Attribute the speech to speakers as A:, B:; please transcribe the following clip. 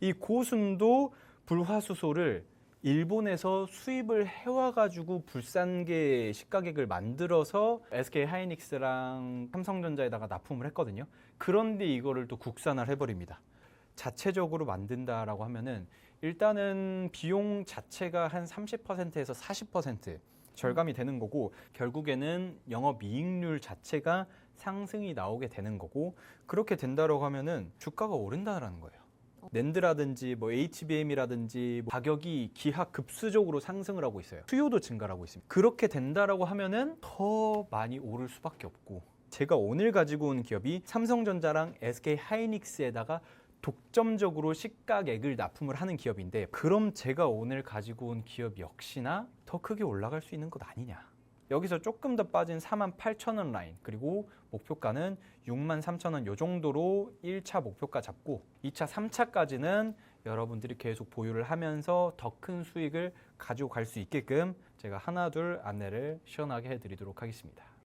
A: 이 고순도 불화수소를 일본에서 수입을 해와가지고 불산계 시가객을 만들어서 SK 하이닉스랑 삼성전자에다가 납품을 했거든요. 그런데 이거를 또 국산화를 해버립니다. 자체적으로 만든다라고 하면은 일단은 비용 자체가 한 30%에서 40% 절감이 되는 거고 결국에는 영업 이익률 자체가 상승이 나오게 되는 거고 그렇게 된다라고 하면은 주가가 오른다라는 거예요. 낸드라든지 뭐 HBM이라든지 뭐 가격이 기하급수적으로 상승을 하고 있어요. 수요도 증가를 하고 있습니다. 그렇게 된다라고 하면은 더 많이 오를 수밖에 없고 제가 오늘 가지고 온 기업이 삼성전자랑 SK 하이닉스에다가 독점적으로 시가액을 납품을 하는 기업인데 그럼 제가 오늘 가지고 온 기업 역시나 더 크게 올라갈 수 있는 것 아니냐. 여기서 조금 더 빠진 4만 8천 원 라인 그리고 목표가는 6만 3천 원요 정도로 1차 목표가 잡고 2차, 3차까지는 여러분들이 계속 보유를 하면서 더 큰 수익을 가지고 갈 수 있게끔 제가 하나 둘 안내를 시원하게 해드리도록 하겠습니다.